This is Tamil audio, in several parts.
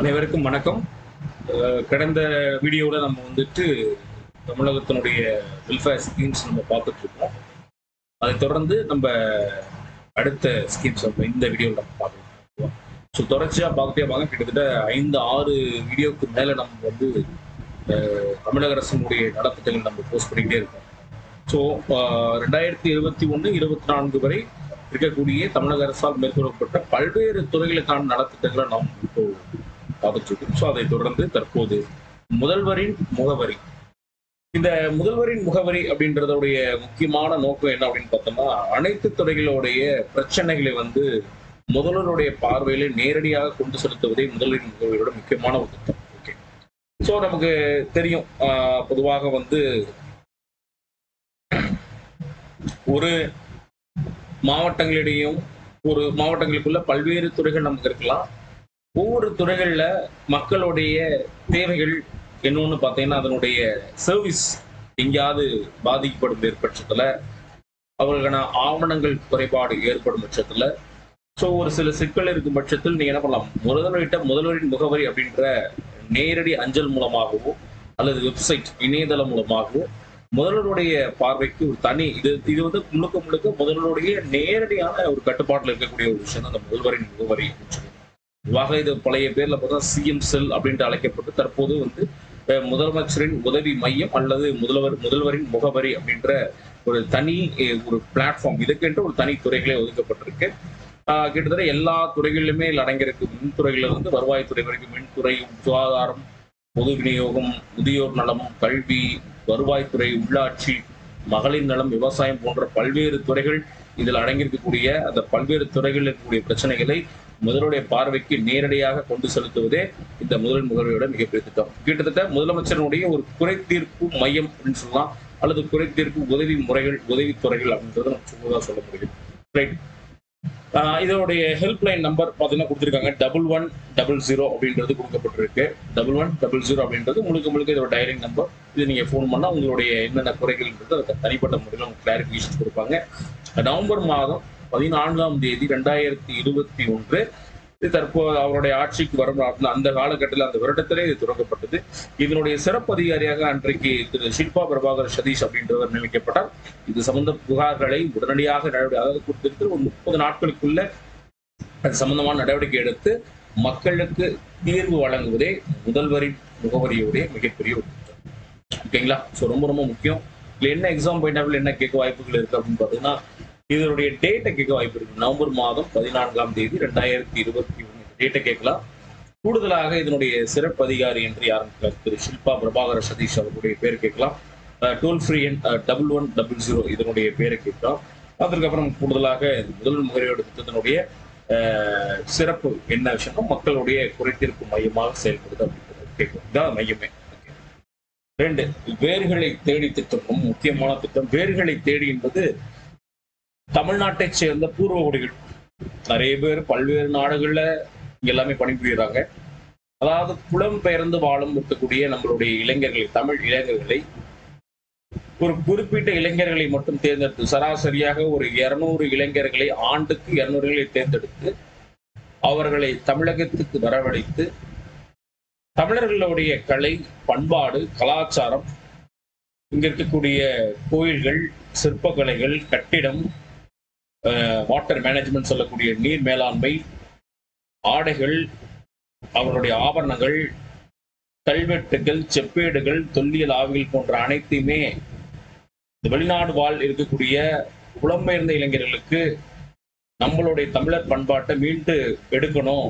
அனைவருக்கும் வணக்கம். கடந்த வீடியோவில் நம்ம வந்துட்டு தமிழகத்தினுடைய வெல்ஃபேர் ஸ்கீம்ஸ் நம்ம பார்த்துட்டு இருக்கோம். அதை தொடர்ந்து நம்ம அடுத்த ஸ்கீம்ஸ் நம்ம இந்த வீடியோவில் நம்ம பார்க்கலாம். ஸோ தொடர்ச்சியாக பார்த்துட்டே பார்க்க கிட்டத்தட்ட ஐந்து ஆறு வீடியோக்கு மேலே நம்ம வந்து தமிழக அரசினுடைய நலத்திட்டங்கள் நம்ம போஸ்ட் பண்ணிக்கிட்டே இருக்கோம். ஸோ ரெண்டாயிரத்தி இருபத்தி ஒன்று இருபத்தி நான்கு வரை இருக்கக்கூடிய தமிழக அரசால் மேற்கொள்ளப்பட்ட பல்வேறு துறைகளுக்கான நலத்திட்டங்களை நாம் இப்போ பாதிச்சிருக்கும் ஸோ அதை தொடர்ந்து தற்போது முதல்வரின் முகவரி. இந்த முதல்வரின் முகவரி அப்படின்றதுடைய முக்கியமான நோக்கம் என்ன அப்படின்னு பார்த்தோம்னா அனைத்து துறைகளுடைய பிரச்சனைகளை வந்து முதல்வருடைய பார்வையில நேரடியாக கொண்டு செலுத்துவதே முதல்வரின் முகவரியோட முக்கியமான ஒரு திட்டம். ஓகே ஸோ நமக்கு தெரியும் ஆஹ் பொதுவாக வந்து ஒரு மாவட்டங்களிடையும் ஒரு மாவட்டங்களுக்குள்ள பல்வேறு துறைகள் நமக்கு இருக்கலாம். ஒவ்வொரு துறைகளில் மக்களுடைய தேவைகள் என்னன்னு பார்த்தீங்கன்னா அதனுடைய சர்வீஸ் எங்கேயாவது பாதிக்கப்படும் ஏற்பட்சத்தில் அவர்களுக்கான ஆவணங்கள் குறைபாடு ஏற்படும் பட்சத்தில் ஸோ ஒரு சில சிக்கல் இருக்கும் பட்சத்தில் நீங்க என்ன பண்ணலாம்? முதல்வர்கிட்ட முதல்வரின் முகவரி அப்படின்ற நேரடி அஞ்சல் மூலமாகவோ அல்லது வெப்சைட் இணையதளம் மூலமாகவோ முதல்வருடைய பார்வைக்கு ஒரு தனி இது இது வந்து முழுக்க முழுக்க முதல்வருடைய நேரடியான ஒரு கட்டுப்பாட்டில் இருக்கக்கூடிய ஒரு விஷயம் தான் அந்த முதல்வரின் முகவரி அப்படின்னு சொல்லி பொதுவாக இது பழைய பேர்ல பார்த்தா சிஎம் செல் அப்படின்ட்டு அழைக்கப்பட்டு தற்போது வந்து முதலமைச்சரின் உதவி மையம் அல்லது முதல்வர் முதல்வரின் முகவரி அப்படின்ற ஒரு தனி ஒரு பிளாட்ஃபார்ம் இதுக்கென்று ஒரு தனி துறைகளே ஒதுக்கப்பட்டிருக்கு. ஆஹ், கிட்டத்தட்ட எல்லா துறைகளிலுமே அடங்கியிருக்கு. மின்துறையில இருந்து வருவாய்த்துறை வரைக்கும் மின்துறை சுகாதாரம் பொது விநியோகம் முதியோர் நலம் கல்வி வருவாய்த்துறை உள்ளாட்சி மகளிர் நலம் விவசாயம் போன்ற பல்வேறு துறைகள் இதில் அடங்கியிருக்கக்கூடிய அந்த பல்வேறு துறைகளில் இருக்கக்கூடிய பிரச்சனைகளை முதலுடைய பார்வைக்கு நேரடியாக கொண்டு செலுத்துவதே இந்த முதல் முதல்வையோட மிகப்பெரிய திட்டம். கிட்டத்தட்ட முதலமைச்சருடைய ஒரு குறை தீர்ப்பு மையம் அப்படின்னு சொல்லலாம். அல்லது குறை தீர்ப்பு உதவி முறைகள் உதவித்துறைகள் அப்படின்றத நம்ம சும்மா சொல்ல முடியும் ரைட் இதோடைய ஹெல்ப்லைன் நம்பர் பார்த்தீங்கன்னா கொடுத்துருக்காங்க. டபுள் ஒன் டபுள் ஜீரோ அப்படின்றது கொடுக்கப்பட்டிருக்கு. டபுள் ஒன் டபுள் ஜீரோ அப்படின்றது முழுக்க முழுக்க இதோட டைரிங் நம்பர் இது நீங்கள் ஃபோன் பண்ணால் உங்களுடைய என்னென்ன குறைகள்ன்றது அதை தனிப்பட்ட முறையில் உங்களுக்கு கிளாரிஃபிகேஷன் கொடுப்பாங்க. நவம்பர் மாதம் பதினான்காம் தேதி ரெண்டாயிரத்தி இருபத்தி ஒன்று. இது தற்போது அவருடைய ஆட்சிக்கு வரும் அந்த- காலகட்டத்தில் அந்த வருடத்திலே இது தொடங்கப்பட்டது. இதனுடைய சிறப்பு அதிகாரியாக அன்றைக்கு திரு ஷில்பா பிரபாகர் சதீஷ் அப்படின்றவர் நியமிக்கப்பட்டார். இது சம்பந்த புகார்களை உடனடியாக நடவடிக்கை அதாவது கொடுத்திருக்கிற ஒரு முப்பது நாட்களுக்குள்ள அது சம்பந்தமான நடவடிக்கை எடுத்து மக்களுக்கு தீர்வு வழங்குவதே முதல்வரின் முகவரியுடைய மிகப்பெரிய ஒரு ஓகேங்களா? ஸோ ரொம்ப ரொம்ப முக்கியம். இதுல என்ன எக்ஸாம் பாயிண்ட் ஆஃப் என்ன கேட்க வாய்ப்புகள் இருக்கு அப்படின்னு பார்த்தீங்கன்னா இதனுடைய டேட்டை கேட்க வாய்ப்பு இருக்கு. நவம்பர் மாதம் பதினான்காம் தேதி ரெண்டாயிரத்தி இருபத்தி ஒன்று டேட்டை கேட்கலாம். கூடுதலாக இதனுடைய சிறப்பு அதிகாரி என்று யாரும் திரு ஷில்பா பிரபாகர சதீஷ் அவர்களுடைய பேர் கேட்கலாம். டோல் ஃப்ரீ எண் டபுள் ஒன் டபுள் ஜீரோ இதனுடைய பேரை கேட்கலாம். அதற்கப்புறம் கூடுதலாக முதல் முகரையோட திட்டத்தினுடைய சிறப்பு என்ன விஷயம்னா மக்களுடைய குறைத்தீர்ப்பு மையமாக செயல்படுது அப்படின்றது கேட்கும் இதான் மையமே. ரெண்டு வேர்களை தேடி திட்டம் முக்கியமான திட்டம். வேர்களை தேடி என்பது தமிழ்நாட்டை சேர்ந்த பூர்வகுடிகள் நிறைய பேர் பல்வேறு நாடுகள்ல இங்க எல்லாமே பணிபுரியுறாங்க. அதாவது புலம் பெயர்ந்து வாழும் இருக்கக்கூடிய நம்மளுடைய இளைஞர்களை தமிழ் இளைஞர்களை ஒரு குறிப்பிட்ட இளைஞர்களை மட்டும் தேர்ந்தெடுத்து சராசரியாக ஒரு இருநூறு இளைஞர்களை ஆண்டுக்கு இருநூறுகளை தேர்ந்தெடுத்து அவர்களை தமிழகத்துக்கு வரவழைத்து தமிழர்களுடைய கலை பண்பாடு கலாச்சாரம் இங்க இருக்கக்கூடிய கோயில்கள் சிற்பக்கலைகள் கட்டிடம் வாட்டர் மேனேஜ்மெண்ட் சொல்லக்கூடிய நீர் மேலாண்மை ஆடைகள் அவர்களுடைய ஆபரணங்கள் கல்வெட்டுகள் செப்பேடுகள் தொல்லியல் ஆவிகள் போன்ற அனைத்தையுமே இந்த வெளிநாடு வாழ் இருக்கக்கூடிய புலம்பெயர்ந்த இளைஞர்களுக்கு நம்மளுடைய தமிழர் பண்பாட்டை மீண்டு எடுக்கணும்.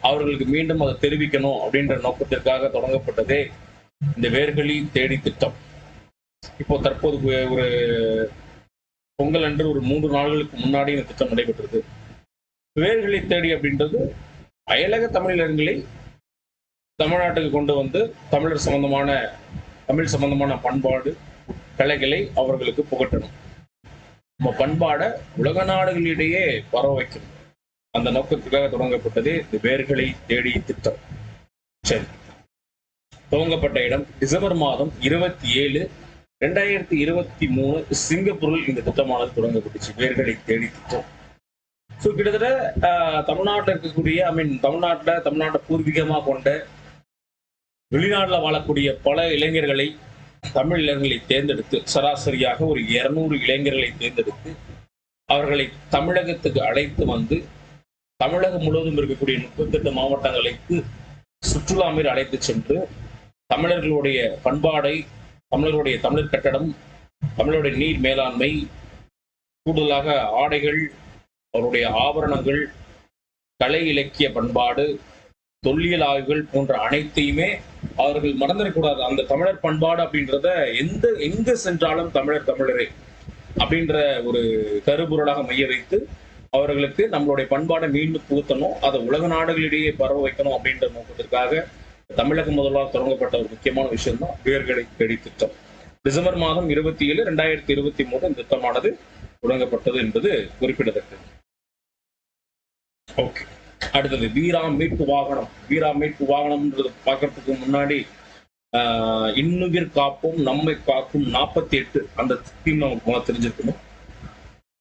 அவர்களுக்கு மீண்டும் அதை தெரிவிக்கணும் அப்படின்ற நோக்கத்திற்காக தொடங்கப்பட்டதே இந்த வேர்களி தேடி திட்டம் இப்போ தற்போது ஒரு பொங்கல் அன்று ஒரு மூன்று நாள்களுக்கு முன்னாடி இந்த திட்டம் நடைபெற்றது. வேர்களை தேடி அப்படின்றது அயலக தமிழர்களை தமிழ்நாட்டுக்கு கொண்டு வந்து தமிழர் சம்பந்தமான தமிழ் சம்பந்தமான பண்பாடு கலைகளை அவர்களுக்கு புகட்டணும். நம்ம பண்பாடை உலக நாடுகளிடையே பரவ வைக்கணும். அந்த நோக்கத்துக்காக தொடங்கப்பட்டது இந்த வேர்களை தேடி திட்டம். சரி. துவங்கப்பட்ட இடம் டிசம்பர் மாதம் இருபத்தி ஏழு ரெண்டாயிரத்தி இருபத்தி மூணு சிங்கப்பூரில் இந்த திட்டமானது தொடங்கப்பட்டுச்சு. வேர்களை தேடி திட்டம். ஸோ கிட்டத்தட்ட ஆஹ், இருக்கக்கூடிய ஐ மீன் தமிழ்நாட்டில் தமிழ்நாட்டை பூர்வீகமாக கொண்ட வெளிநாட்டுல வாழக்கூடிய பல இளைஞர்களை தமிழ் இளைஞர்களை தேர்ந்தெடுத்து சராசரியாக ஒரு இருநூறு இளைஞர்களை தேர்ந்தெடுத்து அவர்களை தமிழகத்துக்கு அழைத்து வந்து தமிழகம் முழுவதும் இருக்கக்கூடிய முப்பத்தெட்டு மாவட்டங்களுக்கு சுற்றுலா மாரி அழைத்து சென்று தமிழர்களுடைய பண்பாடை தமிழருடைய தமிழர் கட்டடம் தமிழருடைய நீர் மேலாண்மை கூடுதலாக ஆடைகள் அவருடைய ஆபரணங்கள் கலை இலக்கிய பண்பாடு தொல்லியல் ஆய்வுகள் போன்ற அனைத்தையுமே அவர்கள் மறந்துடக்கூடாது அந்த தமிழர் பண்பாடு அப்படின்றத எந்த எங்கு சென்றாலும் தமிழர் தமிழரே அப்படின்ற ஒரு கருபொருளாக மைய வைத்து அவர்களுக்கு நம்மளுடைய பண்பாடை மீண்டும் புகுத்தணும் அதை உலக நாடுகளிடையே பரவ வைக்கணும் அப்படின்ற நோக்கத்திற்காக தமிழக முதல்வரால் தொடங்கப்பட்ட ஒரு முக்கியமான விஷயம் தான் வேர்களை தேடி திட்டம் டிசம்பர் மாதம் இருபத்தி ஏழு ரெண்டாயிரத்தி இருபத்தி மூணு இந்த திட்டமானது தொடங்கப்பட்டது என்பது குறிப்பிடத்தக்கது. ஓகே. அடுத்தது வீரா மீட்பு வாகனம். வீரா மீட்பு வாகனம்ன்றது பார்க்கறதுக்கு முன்னாடி ஆஹ், இன்னுயிர் காப்போம் நம்மை காக்கும் நாற்பத்தி எட்டு அந்த ஸ்கீம் நமக்கு தெரிஞ்சிருக்கணும்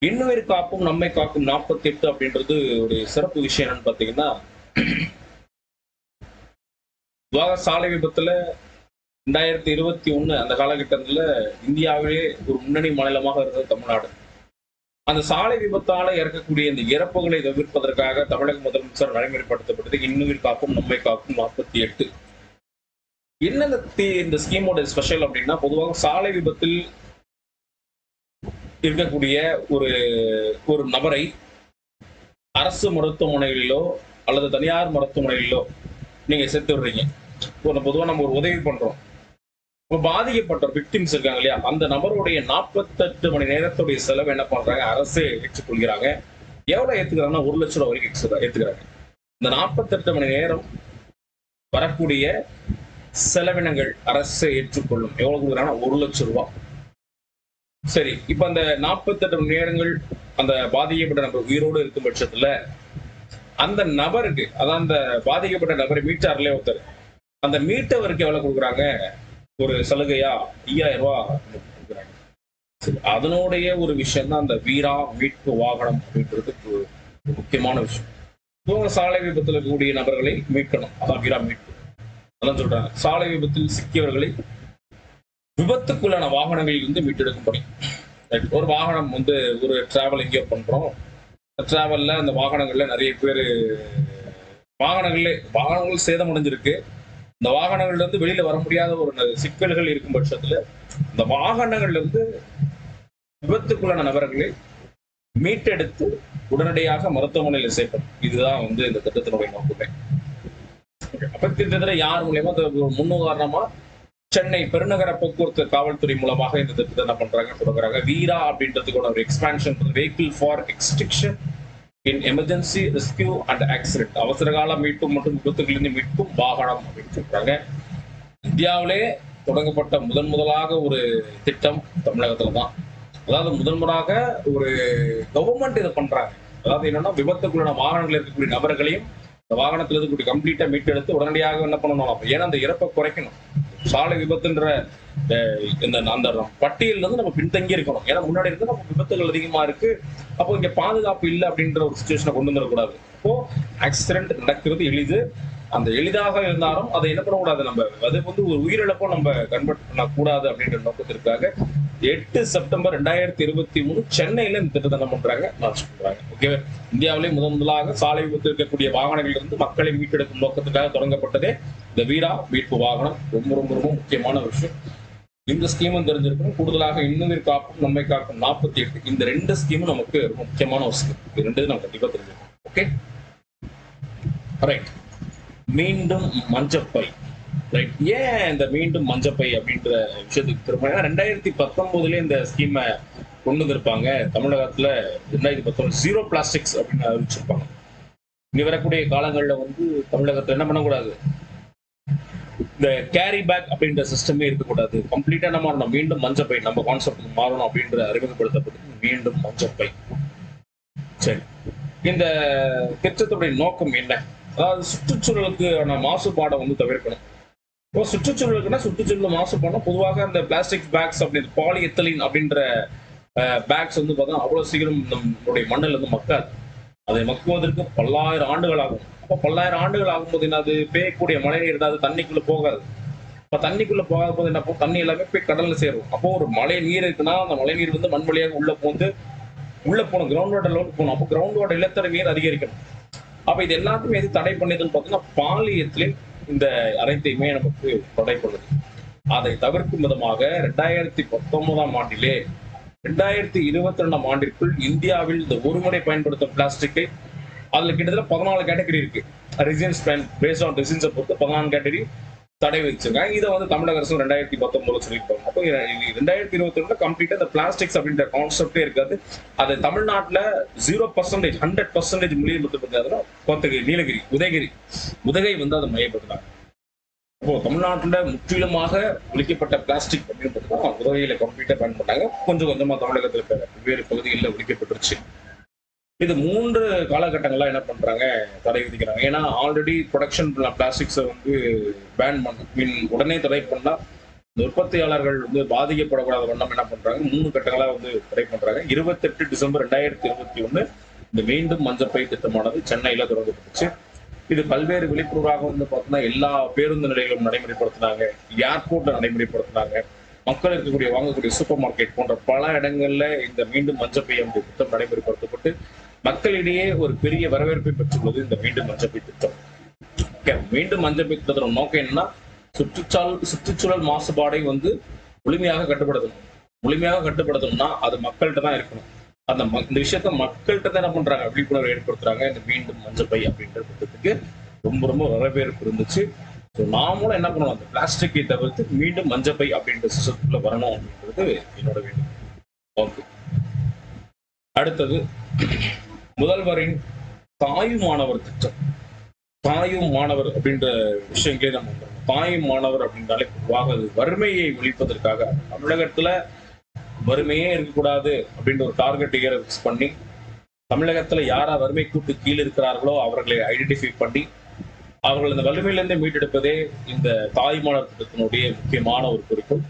இன்னுயிர் காப்போம் நம்மை காக்கும் நாற்பத்தி எட்டு அப்படின்றது ஒரு சிறப்பு விஷயம் என்னன்னு பார்த்தீங்கன்னா பொதுவாக சாலை விபத்துல ரெண்டாயிரத்தி இருபத்தி ஒண்ணு அந்த காலகட்டத்துல இந்தியாவிலே ஒரு முன்னணி மாநிலமாக இருந்தது தமிழ்நாடு. அந்த சாலை விபத்தால இறக்கக்கூடிய இந்த இறப்புகளை தவிர்ப்பதற்காக தமிழக முதலமைச்சர் நடைமுறைப்படுத்தப்பட்டது இன்னுயிர் காக்கும் நம்மை காக்கும் நாற்பத்தி எட்டு. என்ன இந்த ஸ்கீமோட ஸ்பெஷல் அப்படின்னா பொதுவாக சாலை விபத்தில் இருக்கக்கூடிய ஒரு ஒரு நபரை அரசு மருத்துவமனைகளிலோ அல்லது தனியார் மருத்துவமனைகளிலோ நீங்க செத்து விடுறீங்க. ஒரு பொதுவாக நம்ம ஒரு உதவி பண்றோம். இப்போ பாதிக்கப்பட்ட விக்டிம்ஸ் இருக்காங்க இல்லையா? அந்த நபருடைய நாற்பத்தெட்டு மணி நேரத்துடைய செலவு என்ன பண்றாங்க? அரசே ஏற்றுக்கொள்கிறாங்க எவ்வளவு ஏத்துக்கிறாங்கன்னா ஒரு லட்சம் ரூபாய் வரைக்கும் extra ஏத்துக்கிறாங்க. இந்த நாற்பத்தெட்டு மணி நேரம் வரக்கூடிய செலவினங்கள் அரசு ஏற்றுக்கொள்ளும் எவ்வளவு கொடுக்குறாங்கன்னா ஒரு லட்சம் ரூபாய் சரி இப்ப அந்த நாற்பத்தெட்டு மணி நேரங்கள் அந்த பாதிக்கப்பட்ட நம்ம உயிரோடு இருக்கும் பட்சத்துல அந்த நபருக்கு அதான் அந்த பாதிக்கப்பட்ட நபரை மீட்டார்லயே ஒருத்தர். அந்த மீட்டவருக்கு எவ்வளவு கொடுக்குறாங்க? ஒரு சலுகையா? ஐயாயிரம் ரூபா கொடுக்குறாங்க. அதனுடைய ஒரு விஷயம் தான் அந்த வீரா மீட்பு வாகனம் அப்படின்றது ஒரு முக்கியமான விஷயம். இவங்க சாலை விபத்தில் இருக்கக்கூடிய நபர்களை மீட்கணும். அதான் வீரா மீட்பு. அதான் சொல்றாங்க. சாலை விபத்தில் சிக்கியவர்களை விபத்துக்குள்ளான வாகனங்களில் இருந்து மீட்டெடுக்கும் பணி. ஒரு வாகனம் வந்து ஒரு டிராவல் எங்கேயோ பண்றோம். டிராவலில் அந்த வாகனங்கள்ல நிறைய பேர் வாகனங்களே வாகனங்கள் சேதம் அடைஞ்சிருக்கு இந்த வாகனங்கள்ல இருந்து வெளியில வர முடியாத ஒரு சிக்கல்கள் இருக்கும் பட்சத்துல இந்த வாகனங்கள்ல இருந்து விபத்துக்குள்ளான நபர்களை மீட்டெடுத்து உடனடியாக மருத்துவமனையில் சேர்க்கணும் இதுதான் வந்து இந்த திட்டத்தினுடைய நோக்கமே Okay. அப்ப திட்டத்துல யார் மூலியமா அது முன்னுதாரணமா சென்னை பெருநகர போக்குவரத்து காவல்துறை மூலமாக இந்த திட்டத்தை என்ன பண்றாங்க தொடங்குறாங்க வீரா அப்படின்றதுக்கான ஒரு expansion vehicle for extrication in emergency rescue and accident அவசர கால மீட்பு மற்றும் விபத்துகளிலிருந்து மீட்பும் வாகனம் அப்படின்னு சொல்றாங்க. இந்தியாவிலே தொடங்கப்பட்ட முதன் முதலாக ஒரு திட்டம் தமிழகத்துல தான். அதாவது முதன் முறையாக ஒரு கவர்மெண்ட் இதை பண்றாங்க. அதாவது என்னன்னா விபத்துக்குள்ளான வாகனங்கள் இருக்கக்கூடிய நபர்களையும் இந்த வாகனத்துல இருந்து கம்ப்ளீட்டா மீட்டெடுத்து உடனடியாக என்ன பண்ணணும் ஏன்னா அந்த இறப்பை குறைக்கணும். சாலை விபத்துன்ற இந்த அந்த பட்டியல்ல இருந்து நம்ம பின்தங்கி இருக்கணும். ஏன்னா முன்னாடி இருந்து நம்ம விபத்துகள் அதிகமா இருக்கு. அப்போ இங்க பாதுகாப்பு இல்லை அப்படின்ற ஒரு சுச்சுவேஷனை கொண்டு வந்துடக்கூடாது அப்போ ஆக்சிடென்ட் நடக்கிறது எளிது. அந்த எளிதாக இருந்தாலும் அதை என்ன பண்ணக்கூடாது நம்ம? அது வந்து ஒரு உயிரிழப்போ நம்ம கன்வெர்ட் பண்ணக்கூடாது அப்படின்ற நோக்கத்திற்காக எட்டு செப்டம்பர் ரெண்டாயிரத்தி இருபத்தி மூணு சென்னையில இந்த திட்டத்தை என்ன பண்றாங்க. லான்ச் பண்றாங்க. ஓகே இந்தியாவிலே முதன் முதலாக சாலை விபத்து இருக்கக்கூடிய வாகனங்கள் இருந்து மக்களை மீட்டெடுக்கும் நோக்கத்துக்காக தொடங்கப்பட்டதே இந்த வீரா மீட்பு வாகனம். ரொம்ப ரொம்ப ரொம்ப முக்கியமான விஷயம். இந்த ஸ்கீமும் தெரிஞ்சிருக்கணும். கூடுதலாக இன்னுயிர் காப்பும் நம்மை காக்கும் நாற்பத்தி எட்டு. இந்த ரெண்டு ஸ்கீமும் நமக்கு ரொம்ப முக்கியமான ஒரு ஸ்கீம் இது ரெண்டு நம்ம கண்டிப்பா தெரிஞ்சிருக்கோம் ஓகே ரைட் மீண்டும் மஞ்சப்பை. ரைட் ஏன் இந்த மீண்டும் மஞ்சப்பை அப்படின்ற விஷயத்துக்கு திரும்ப ஏன்னா ரெண்டாயிரத்தி பத்தொன்பதுல இந்த ஸ்கீமை கொண்டு வந்திருப்பாங்க. தமிழகத்துல ரெண்டாயிரத்தி பத்தொன்பது ஜீரோ பிளாஸ்டிக்ஸ் அப்படின்னு அறிவிச்சிருப்பாங்க. இனி வரக்கூடிய காலங்கள்ல வந்து தமிழகத்துல என்ன பண்ணக்கூடாது? இந்த கேரி பேக் அப்படின்ற சிஸ்டமே இருக்கக்கூடாது. கம்ப்ளீட்டா நம்ம மாறணும். மீண்டும் மஞ்சப்பை நம்ம கான்செப்ட் மாறணும் அப்படின்ற அறிமுகப்படுத்தப்பட்டது மீண்டும் மஞ்சப்பை. சரி. இந்த திட்டத்துடைய நோக்கம் என்ன? அதாவது சுற்றுச்சூழலுக்கான மாசுபாடை வந்து தவிர்க்கணும். இப்போ சுற்றுச்சூழலுக்குன்னா சுற்றுச்சூழல் மாசுபாடம் பொதுவாக அந்த பிளாஸ்டிக் பேக்ஸ் அப்படி பாலிஎத்தலின் அப்படின்ற பேக்ஸ் வந்து பார்த்தா அவ்வளவு சீக்கிரம் நம்மளுடைய மண்ணில் வந்து மக்காது. அதை மக்குவதற்கு பல்லாயிரம் ஆண்டுகள் ஆகும். அப்போ பல்லாயிரம் ஆண்டுகள் ஆகும்போது என்ன அது பேயக்கூடிய மழை நீர் தான் அது தண்ணிக்குள்ள போகாது. இப்போ தண்ணிக்குள்ள போகாத போது என்ன தண்ணி எல்லாமே போய் கடல்ல சேரும். அப்போ ஒரு மழை நீர் இருக்குன்னா அந்த மழை நீர் வந்து மண் வழியாக உள்ள போந்து உள்ள போகணும். கிரவுண்ட் வாட்டர் லெவலுக்கு போகணும். அப்போ கிரவுண்ட் வாட்டர் இலத்தர நீர் அதிகரிக்கணும். அப்ப இது எல்லாத்துக்குமே எது தடை பண்ணியதுன்னு பார்த்தீங்கன்னா பாலியத்திலே இந்த அனைத்தையுமே நமக்கு தடை பண்ணுது அதை தவிர்க்கும் விதமாக ரெண்டாயிரத்தி பத்தொன்பதாம் ஆண்டிலே ரெண்டாயிரத்தி இருபத்தி ரெண்டாம் ஆண்டிற்குள் இந்தியாவில் இந்த ஒரு முறை பயன்படுத்தும் பிளாஸ்டிக்கை அதுல கிட்டத்தட்ட பதினாலு கேட்டகரி இருக்கு. ரிசன்ஸ் பேஸ்ட் ஆன் ரிசன்ஸை பொறுத்து பதினாலு கேட்டகரி தடை வச்சிருக்காங்க இதை வந்து தமிழக அரசு ரெண்டாயிரத்தி பத்தொன்பதுல சொல்லியிருப்பாங்க. அப்போ ரெண்டாயிரத்தி இருபத்தி ஒண்ணுல கம்ப்ளீட்டா இந்த பிளாஸ்டிக்ஸ் அப்படின்ற கான்செப்டே இருக்காது. அது தமிழ்நாட்டுல ஜீரோ பர்சன்டேஜ் ஹண்ட்ரட் பர்சன்டேஜ் மொழிபெயர்த்து கோத்தகிரி நீலகிரி உதயகிரி உதகை வந்து அதை மையப்படுத்தினாங்க இப்போ தமிழ்நாட்டுல முற்றிலுமாக ஒழிக்கப்பட்ட பிளாஸ்டிக் அப்படின்னு பார்த்தீங்கன்னா உதகையில கம்ப்ளீட்டா பயன் பண்ணாங்க கொஞ்சம் கொஞ்சமா தமிழகத்துல இப்ப வெவ்வேறு பகுதிகளில் ஒழிக்கப்பட்டுருச்சு. இது மூன்று காலகட்டங்கள்லாம் என்ன பண்றாங்க தடை விதிக்கிறாங்க. ஏன்னா ஆல்ரெடி ப்ரொடக்ஷன் பிளாஸ்டிக்ஸை வந்து பேன் பண்ண மீன் உடனே தடை பண்ணா இந்த உற்பத்தியாளர்கள் வந்து பாதிக்கப்படக்கூடாத வண்ணம் என்ன பண்றாங்க மூணு கட்டங்களா வந்து தடை பண்றாங்க. இருபத்தெட்டு டிசம்பர் ரெண்டாயிரத்தி இருபத்தி ஒன்னு இந்த மீண்டும் மஞ்சப்பை திட்டமானது சென்னையில தொடங்கப்பட்டுச்சு. இது பல்வேறு விழிப்புணர்வாக வந்து பார்த்தோம்னா எல்லா பேருந்து நிலைகளும் நடைமுறைப்படுத்தினாங்க. ஏர்போர்ட்ல நடைமுறைப்படுத்தினாங்க. மக்கள் இருக்கக்கூடிய வாங்கக்கூடிய சூப்பர் மார்க்கெட் போன்ற பல இடங்கள்ல இந்த மீண்டும் மஞ்சள் என்ற திட்டம் நடைமுறைப்படுத்தப்பட்டு மக்களிடையே ஒரு பெரிய வரவேற்பை பெற்றுள்ளது இந்த மீண்டும் மஞ்சப்பை திட்டம். மீண்டும் மஞ்சப்பை திட்டத்தோட நோக்கம் என்னன்னா சுற்றுச்சூழல் சுற்றுச்சூழல் மாசுபாடை வந்து முழுமையாக கட்டுப்படுத்தணும். முழுமையாக கட்டுப்படுத்தணும்னா அது மக்கள்கிட்ட தான் இருக்கணும். அந்த ம- இந்த விஷயத்த மக்கள்கிட்ட தான் என்ன பண்றாங்க? விழிப்புணர்வு ஏற்படுத்துறாங்க. இந்த மீண்டும் மஞ்சப்பை அப்படின்ற திட்டத்துக்கு ரொம்ப ரொம்ப வரவேற்பு இருந்துச்சு. ஸோ நாமளும் என்ன பண்ணணும்? அந்த பிளாஸ்டிக்கை தவிர்த்து மீண்டும் மஞ்சப்பை அப்படின்ற சிஸ்டத்துக்குள்ள வரணும் அப்படின்றது என்னோட வேண்டும் ஓகே அடுத்தது முதல்வரின் தாயும் மாணவர் திட்டம். தாயும் மாணவர் அப்படின்ற விஷயங்களே நம்ம தாயும் மாணவர் அப்படின்றாலே பொதுவாக அது வறுமையை ஒழிப்பதற்காக. தமிழகத்துல வறுமையே இருக்கக்கூடாது அப்படின்ற ஒரு டார்கெட் இயரை ஃபிக்ஸ் பண்ணி தமிழகத்துல யாரா வறுமை கூட்டு கீழே இருக்கிறார்களோ அவர்களை ஐடென்டிஃபை பண்ணி அவர்கள் இந்த வலிமையிலிருந்து மீட்டெடுப்பதே இந்த தாய்மானவர் திட்டத்தினுடைய முக்கியமான ஒரு குறிக்கோள்.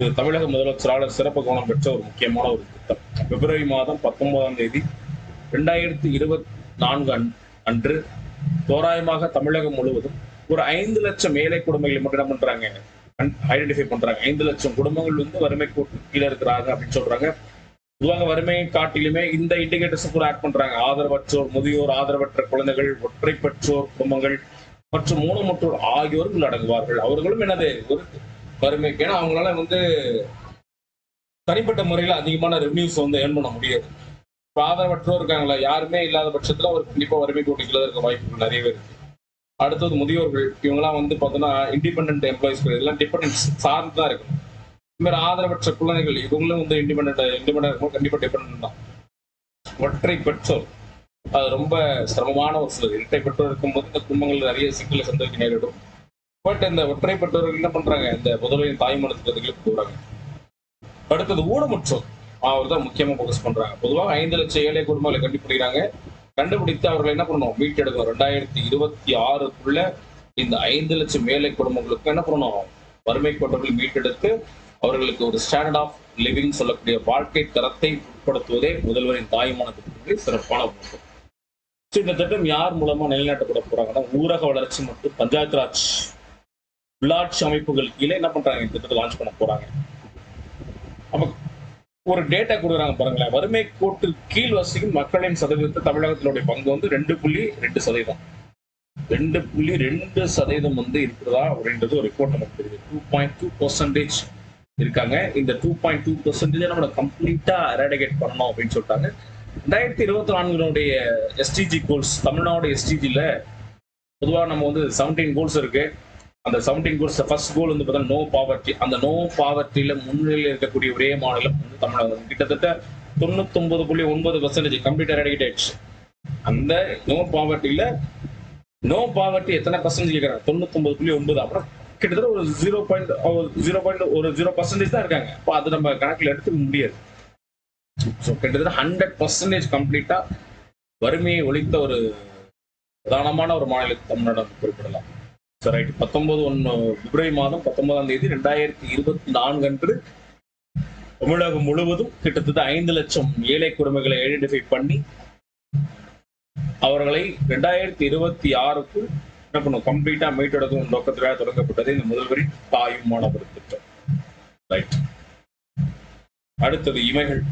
இது தமிழக முதலமைச்சராளர் சிறப்பு கவனம் பெற்ற ஒரு முக்கியமான ஒரு திட்டம். பிப்ரவரி மாதம் பத்தொன்பதாம் தேதி ரெண்டாயிரத்தி இருபத்தி நான்கு அன்று தோராயமாக தமிழகம் முழுவதும் ஒரு ஐந்து லட்சம் ஏழை குடும்பங்களை மட்டும் என்ன பண்றாங்க ஐடென்டிஃபை பண்றாங்க. ஐந்து லட்சம் குடும்பங்கள் வந்து வறுமை கூட்டு கீழே இருக்கிறாங்க அப்படின்னு சொல்றாங்க. பொதுவாக வறுமையை காட்டிலுமே இந்த இண்டிகேட்டர்ஸ் கூட ஆட் பண்றாங்க. ஆதரவற்றோர் முதியோர் ஆதரவற்ற குழந்தைகள் ஒற்றை பெற்றோர் குடும்பங்கள் மற்றும் ஊனமுற்றோர் ஆகியோர்கள் அடங்குவார்கள் அவர்களும் எனது ஒரு வறுமை ஏன்னா அவங்களால வந்து தனிப்பட்ட முறையில் அதிகமான ரெவன்யூஸ் வந்து ஏர்ன் பண்ண முடியாது. பாதவற்றோர் ஆதரவற்றோர் இருக்காங்களா யாருமே இல்லாத பட்சத்துல அவர் கண்டிப்பா வறுமை கூட்டிக்கல இருக்க வாய்ப்புகள் நிறையவே இருக்கு. அடுத்தது முதியோர்கள் இவங்கெல்லாம் வந்து பார்த்தோன்னா இண்டிபெண்ட் எம்ப்ளாயிஸ்கள் இதெல்லாம் டிபெண்டன்ஸ் சார்ந்து தான் இருக்கும் இதுமாதிரி மாதிரி ஆதரவற்ற குழந்தைகள் இவங்களும் வந்து இண்டிபெண்ட் இண்டிபெண்ட் கண்டிப்பாக டிபெண்ட் தான். ஒற்றை பெற்றோர். அது ரொம்ப சிரமமான ஒரு சிலர் இரட்டை பெற்றோர் இருக்கும்போது இந்த குடும்பங்கள் நிறைய சிக்கலை சந்திக்க நேரிடும். பட் இந்த ஒற்றை பெற்றோர்கள் என்ன பண்றாங்க? இந்த முதல்வரின் தாய்மான திட்டத்துக்கு போறாங்க. அடுத்தது ஊனமுற்றோர். அவர் தான் முக்கியமா ஃபோக்கஸ் பண்றாங்க. பொதுவாக ஐந்து லட்சம் ஏழை குடும்பங்களை கண்டுபிடிக்கிறாங்க. கண்டுபிடித்து அவர்களை என்ன பண்ணணும்? மீட்டெடுக்கணும். ரெண்டாயிரத்தி இருபத்தி ஆறுக்குள்ள இந்த ஐந்து லட்சம் ஏழை குடும்பங்களுக்கு என்ன பண்ணணும்? வறுமை கோட்டர்கள் மீட்டெடுத்து அவர்களுக்கு ஒரு ஸ்டாண்டர்ட் ஆஃப் லிவிங் சொல்லக்கூடிய வாழ்க்கை தரத்தை உட்படுத்துவதே முதல்வரின் தாய்மான சிறப்பான ஒன்று இந்த திட்டம் யார் மூலமா நிலைநாட்டப்பட போறாங்கன்னா ஊரக வளர்ச்சி மற்றும் பஞ்சாயத்து ராஜ் உள்ளாட்சி அமைப்புகள் கீழே என்ன பண்றாங்க? இந்த திட்டத்தை லான்ச் பண்ண போறாங்க. அப்ப ஒரு டேட்டா கொடுக்குறாங்க பாருங்களேன். வறுமை கோட்டு கீழ் வசிக்கும் மக்களின் சதவீதத்தை தமிழகத்தினுடைய பங்கு வந்து ரெண்டு புள்ளி ரெண்டு சதவீதம். ரெண்டு புள்ளி ரெண்டு சதவீதம் வந்து இருக்கிறதா அப்படின்றது ஒரு ரிப்போர்ட் நமக்கு தெரியுது. டூ பாயிண்ட் டூ பர்சன்டேஜ் இருக்காங்க. இந்த டூ பாயிண்ட் டூ பர்சன்டேஜ் நம்ம கம்ப்ளீட்டா எராடிகேட் பண்ணணும் அப்படின்னு சொல்லிட்டாங்க. ரெண்டாயிரத்தி இருபத்தி நான்கினுடைய எஸ்டிஜி கோல்ஸ் தமிழ்நாடு எஸ்டிஜில பொதுவாக நம்ம வந்து செவன்டீன் கோல்ஸ் இருக்கு. அந்த செவன்டீன் கோல்ஸ் ஃபர்ஸ்ட் கோல் வந்து பார்த்தீங்கன்னா நோ பாவர்ட்டி அந்த நோ பாவர்ட்டியில் முன்னிலையில் இருக்கக்கூடிய ஒரே மாநிலம் வந்து தமிழகம் கிட்டத்தட்ட தொண்ணூத்தொன்பது புள்ளி ஒன்பது பர்சன்டேஜ் கம்ப்ளீட் எராடிகேட் அந்த நோ பாவர்ட்டியில் நோ பாவர்ட்டி எத்தனை பர்சன்டேஜ் கேட்குறாங்க தொண்ணூத்தொன்பது புள்ளி ஒன்பது. அப்புறம் கிட்டத்தட்ட ஒரு ஜீரோ பாயிண்ட் ஜீரோ பாயிண்ட் ஒரு ஜீரோ பர்சன்டேஜ் தான் இருக்காங்க. அப்போ அது நம்ம கணக்கில் எடுத்துக்க முடியாது. ஸோ கிட்டத்தட்ட ஹண்ட்ரட் பர்சன்டேஜ் கம்ப்ளீட்டாக வறுமையை ஒழித்த ஒரு பிரதானமான ஒரு மாநிலத்தை தமிழ்நாடு குறிப்பிடலாம். ஸோ ரைட் பத்தொன்பது ஒன்று பிப்ரவரி மாதம் பத்தொன்பதாம் தேதி ரெண்டாயிரத்தி இருபத்தி நான்கு அன்று தமிழகம் முழுவதும் கிட்டத்தட்ட ஐந்து லட்சம் ஏழை குடும்பங்களை ஐடென்டிஃபை பண்ணி அவர்களை ரெண்டாயிரத்தி இருபத்தி ஆறுக்குள் என்ன பண்ணும்? கம்ப்ளீட்டா மீட்டெடுக்கும் நோக்கத்திற்காக தொடங்கப்பட்டது இந்த முதல்வரின் தாயும் மாணவர் திட்டம். ரைட் அடுத்தது இமைகள்.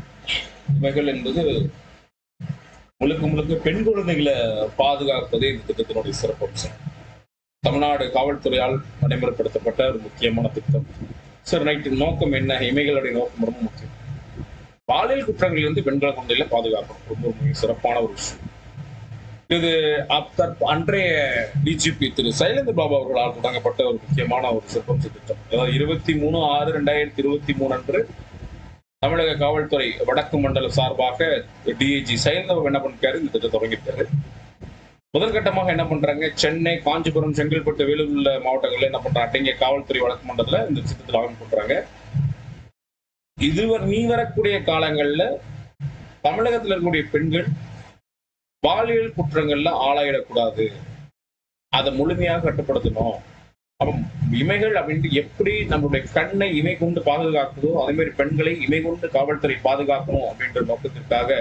இமைகள் என்பது முழுக்க முழுக்க பெண் குழந்தைகளை பாதுகாப்பதே இந்த திட்டத்தினுடைய சிறப்பம்சம் தமிழ்நாடு காவல்துறையால் நடைமுறைப்படுத்தப்பட்ட ஒரு முக்கியமான திட்டம். சார் ரைட்டு நோக்கம் என்ன? இமைகளுடைய நோக்கம் ரொம்ப முக்கியம். பாலியல் குற்றங்களில் இருந்து பெண்கள் குழந்தைகளை பாதுகாக்கணும். ரொம்ப மிக சிறப்பான ஒரு விஷயம். இது அன்றைய டிஜிபி திரு சைலேந்திர பாபு அவர்களால் தொடங்கப்பட்ட ஒரு முக்கியமான ஒரு சிறப்பம்ச திட்டம். அதாவது இருபத்தி மூணு ஆறு ரெண்டாயிரத்தி இருபத்தி மூணு அன்று தமிழக காவல்துறை வடக்கு மண்டல சார்பாக டிஐஜி சைலேந்திர என்ன பண்ணிருக்காரு இந்த திட்டத்தை தொடங்கிட்டாரு. முதல் கட்டமாக என்ன பண்றாங்க? சென்னை காஞ்சிபுரம் செங்கல்பட்டு வேலூர் உள்ள மாவட்டங்கள்ல என்ன பண்றாங்க? இங்க காவல்துறை வடக்கு மண்டலத்துல இந்த திட்டத்தில் ஆன் பண்றாங்க. இதுவர் நீ வரக்கூடிய காலங்கள்ல தமிழகத்துல இருக்கக்கூடிய பெண்கள் பாலியல் குற்றங்கள்ல ஆளாயிடக்கூடாது. அதை முழுமையாக கட்டுப்படுத்தணும். இமைகள் அப்படின்ட்டு எப்படி நம்மளுடைய கண்ணை இமை கொண்டு பாதுகாக்குதோ அதே மாதிரி பெண்களை இமை கொண்டு காவல்துறை பாதுகாக்கணும் அப்படின்ற நோக்கத்திற்காக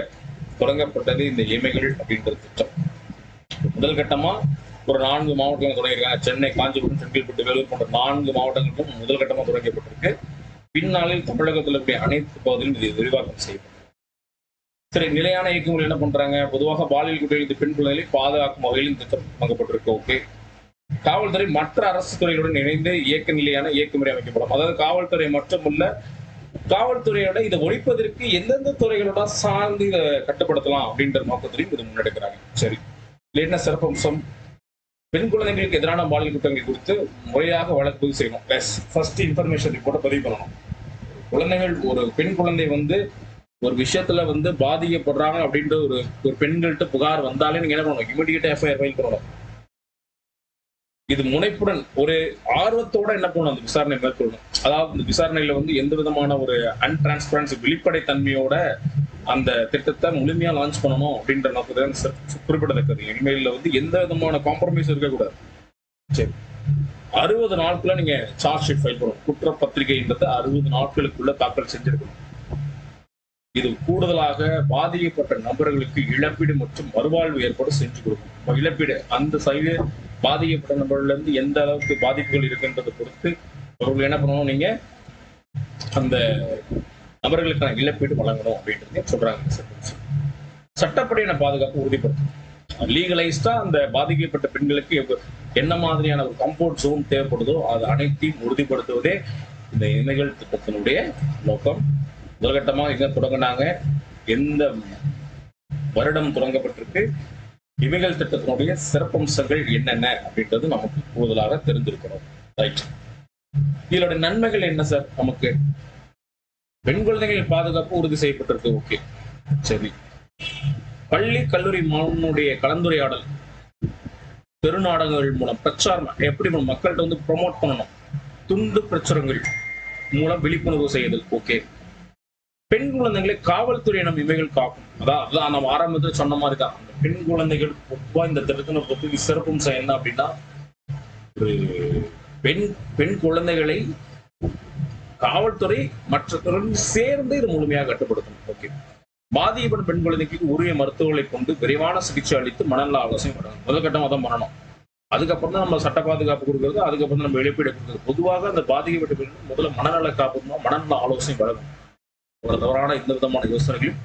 தொடங்கப்பட்டது இந்த இமைகள் அப்படின்ற திட்டம். முதல் கட்டமா ஒரு நான்கு மாவட்டங்கள் தொடங்கியிருக்காங்க. சென்னை காஞ்சிபுரம் செங்கல்பட்டு வேலூர் போன்ற நான்கு மாவட்டங்களுக்கும் முதல் கட்டமா தொடங்கப்பட்டிருக்கு. பின்னாளில் தமிழகத்தில் இருக்கக்கூடிய அனைத்து பகுதியிலும் இது விரிவாக்கம் செய்யும் சரி நிலையான இயக்கங்கள் என்ன பண்றாங்க? பொதுவாக பாலியல் குற்றங்களுக்கு பெண் குழந்தைகளை பாதுகாக்கும் வகையில் இந்த திட்டம் வாங்கப்பட்டிருக்கு ஓகே. காவல்துறை மற்ற அரசு துறைகளுடன் இணைந்து இயக்க நிலையான இயக்கமுறை அமைக்கப்படும். அதாவது காவல்துறை மட்டுமல்ல காவல்துறையோட இதை ஒழிப்பதற்கு எந்தெந்த துறைகளோட சார்ந்து இதை கட்டுப்படுத்தலாம் அப்படின்ற நோக்கத்திலையும் இது முன்னெடுக்கிறாங்க. சரி. என்ன சிறப்பம்சம் பெண் குழந்தைகளுக்கு எதிரான பாலியல் குற்றங்கள் குறித்து முறையாக வழக்கு பதிவு செய்யணும். ஃபர்ஸ்ட் இன்ஃபர்மேஷன் ரிப்போர்ட்டை பதிவு பண்ணணும். குழந்தைகள் ஒரு பெண் குழந்தை வந்து ஒரு விஷயத்துல வந்து பாதிக்கப்படுறாங்க அப்படின்ற ஒரு ஒரு பெண்கள்கிட்ட புகார் வந்தாலே நீங்க என்ன பண்ணணும்? இமீடியட்டா எஃப்ஐஆர் ஃபைல் பண்ணணும். இது முனைப்புடன் ஒரு ஆர்வத்தோட என்ன பண்ணணும்? அந்த விசாரணை மேற்கொள்ளணும். அதாவது இந்த விசாரணையில வந்து எந்த விதமான ஒரு அன்டிரான்ஸ்பரன்சி வெளிப்படை தன்மையோட அந்த திட்டத்தை முழுமையா லான்ச் பண்ணணும் அப்படின்ற நோக்கத்தை குறிப்பிடத்தக்கது. இனிமேல வந்து எந்த விதமான காம்ப்ரமைஸ் இருக்கக்கூடாது. சரி. அறுபது நாட்குள்ள நீங்க சார்ஜ் ஷீட் ஃபைல் பண்ணணும் குற்றப்பத்திரிகைன்றது அறுபது நாட்களுக்குள்ள தாக்கல் செஞ்சிருக்கணும். இது கூடுதலாக பாதிக்கப்பட்ட நபர்களுக்கு இழப்பீடு மற்றும் மறுவாழ்வு ஏற்பாடு செஞ்சு கொடுக்கும் இழப்பீடு அந்த சைடு பாதிக்கப்பட்ட நபர்ல இருந்து எந்த அளவுக்கு பாதிப்புகள் இருக்குன்றதை பொறுத்து அவர்கள் என்ன பண்ணணும்? நீங்க அந்த நபர்களுக்கான இழப்பீடு வழங்கணும் அப்படின்றத சொல்றாங்க சட்டப்படியான பாதுகாப்பு உறுதிப்படுத்தும் லீகலைஸ்டா அந்த பாதிக்கப்பட்ட பெண்களுக்கு என்ன மாதிரியான ஒரு கம்ஃபோர்ட் ஜோன் தேவைப்படுதோ அது அனைத்தையும் உறுதிப்படுத்துவதே இந்த இணைகள் திட்டத்தினுடைய நோக்கம். முதல்கட்டமா எங்க தொடங்கினாங்க. எந்த வருடம் தொடங்கப்பட்டிருக்கு? இமைகள் திட்டத்தினுடைய சிறப்பம்சங்கள் என்னென்ன அப்படின்றது நமக்கு கூடுதலாக தெரிஞ்சிருக்கணும் ரைட் இதோட நன்மைகள் என்ன சார் நமக்கு பெண் குழந்தைகளின் பாதுகாப்பு உறுதி செய்யப்பட்டிருக்கு. ஓகே சரி. பள்ளி கல்லூரி மாணவனுடைய கலந்துரையாடல் பெருநாடகங்கள் மூலம் பிரச்சாரம் எப்படி மக்கள்கிட்ட வந்து ப்ரோமோட் பண்ணணும்? துண்டு பிரச்சுரங்கள் மூலம் விழிப்புணர்வு செய்யுதல் ஓகே பெண் குழந்தைகளை காவல்துறை நம் இவைகள் காக்கும். அதான் அதான் நம்ம ஆரம்பத்தில் சொன்ன மாதிரி தான். பெண் குழந்தைகள் பொதுவாக இந்த திட்டத்தினை பொறுத்து சிறப்பும் என்ன அப்படின்னா ஒரு பெண் பெண் குழந்தைகளை காவல்துறை மற்ற துறையும் சேர்ந்து இது முழுமையாக கட்டுப்படுத்தணும். ஓகே. பாதிக்கப்படும் பெண் குழந்தைக்கு உரிய மருத்துவர்களை கொண்டு விரைவான சிகிச்சை அளித்து மனநல ஆலோசனை பண்ணணும் முதல் கட்டம் அதான் பண்ணணும். அதுக்கப்புறம் தான் நம்ம சட்ட பாதுகாப்பு கொடுக்கறது அதுக்கப்புறம் தான் நம்ம இழப்பீடு கொடுக்குறது. பொதுவாக அந்த பாதிக்கப்பட்ட பெண்கள் முதல்ல மனநல காப்பு மனநல ஆலோசனை வழங்கணும். ஒரு தவறான எந்த விதமான யோசனைகளும்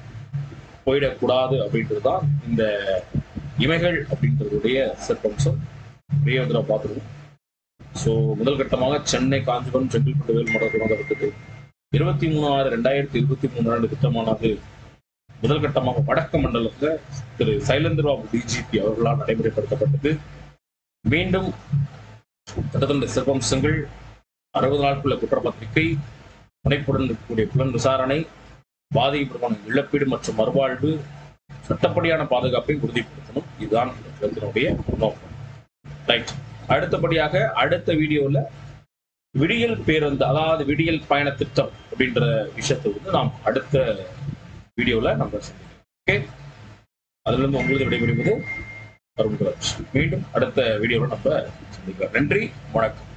போயிடக்கூடாது அப்படின்றது தான் இந்த இமைகள் அப்படின்றதுடைய சிறப்பம்சம் பெரிய தடவை பார்த்துருக்கோம் ஸோ முதல் கட்டமாக சென்னை காஞ்சிபுரம் செங்கல்பட்டு வேல்மடம் தொடங்கப்பட்டது இருபத்தி மூணு ஆறு ரெண்டாயிரத்தி இருபத்தி மூணு ஆண்டு திட்டமானது முதல் கட்டமாக வடக்கு மண்டலத்தில் திரு சைலந்திரபாபு டிஜிபி அவர்களால் நடைமுறைப்படுத்தப்பட்டது. மீண்டும் திட்டத்தினுடைய சிறப்பம்சங்கள் அறுபது நாட்களுள்ள குற்றப்பத்திரிகை முனைப்புடன் இருக்கக்கூடிய புலன் விசாரணை பாதிக்கப்பட்டவன இழப்பீடு மற்றும் மறுவாழ்வு சட்டப்படியான பாதுகாப்பை உறுதிப்படுத்தணும். இதுதான் இந்த திட்டத்தினுடைய நோக்கம். ரைட் அடுத்தபடியாக அடுத்த வீடியோவில் விடியல் பேருந்து அதாவது விடியல் பயண திட்டம் அப்படின்ற விஷயத்தை வந்து நாம் அடுத்த வீடியோவில் நம்ம ஓகே அதிலிருந்து உங்களுக்கு விடைபெறுவது அருண்ராஜ் மீண்டும் அடுத்த வீடியோவில் நம்ம சந்திக்கலாம். நன்றி வணக்கம்.